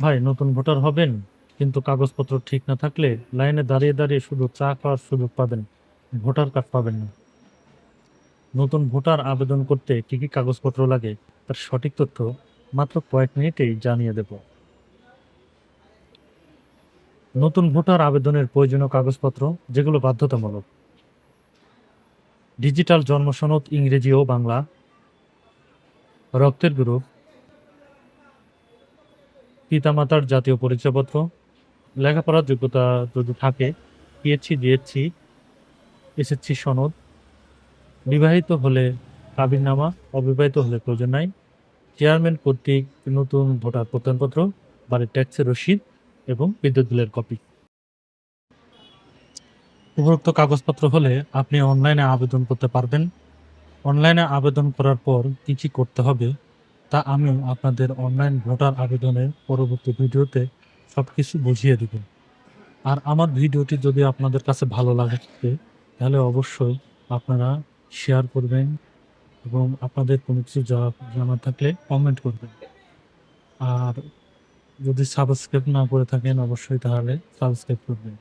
ভাই, নতুন ভোটার হবেন, কিন্তু কাগজপত্র ঠিক না থাকলে লাইনে দাঁড়িয়ে দাঁড়িয়ে শুধু চা খাওয়ার সুযোগ পাবেন, ভোটার কার্ড পাবেন না। নতুন ভোটার আবেদন করতে কি কি কাগজপত্র লাগে তার সঠিক তথ্য মাত্র কয়েক মিনিটেই জানিয়ে দেব। নতুন ভোটার আবেদনের প্রয়োজনীয় কাগজপত্র, যেগুলো বাধ্যতামূলক। ডিজিটাল জন্ম সনদ ইংরেজি ও বাংলা। রক্তের গ্রুপ পিতামাতার জাতীয় পরিচয়পত্র, লেখাপড়ার যোগ্যতা যদি থাকে পিএইচসি ডিএসসি এসএসসি সনদ। বিবাহিত হলে কাবিননামা, অবিবাহিত হলে প্রয়োজন নাই। চেয়ারম্যান কর্তৃক নতুন ভোটার প্রত্যয়নপত্র, বাড়ির ট্যাক্সের রসিদ এবং বিদ্যুৎ বিলের কপি। উপরোক্ত কাগজপত্র হলে আপনি অনলাইনে আবেদন করতে পারবেন। অনলাইনে আবেদন করার পর কি কি করতে হবে তা আমি আপনাদের অনলাইন ভোটার আবেদনের পরবর্তী ভিডিওতে সব কিছু বুঝিয়ে দেব। আর আমার ভিডিওটি যদি আপনাদের কাছে ভালো লাগে, তাহলে অবশ্যই আপনারা শেয়ার করবেন এবং আপনাদের কোনো কিছু জবাব জানার থাকলে কমেন্ট করবেন। আর যদি সাবস্ক্রাইব না করে থাকেন, অবশ্যই তাহলে সাবস্ক্রাইব করবেন।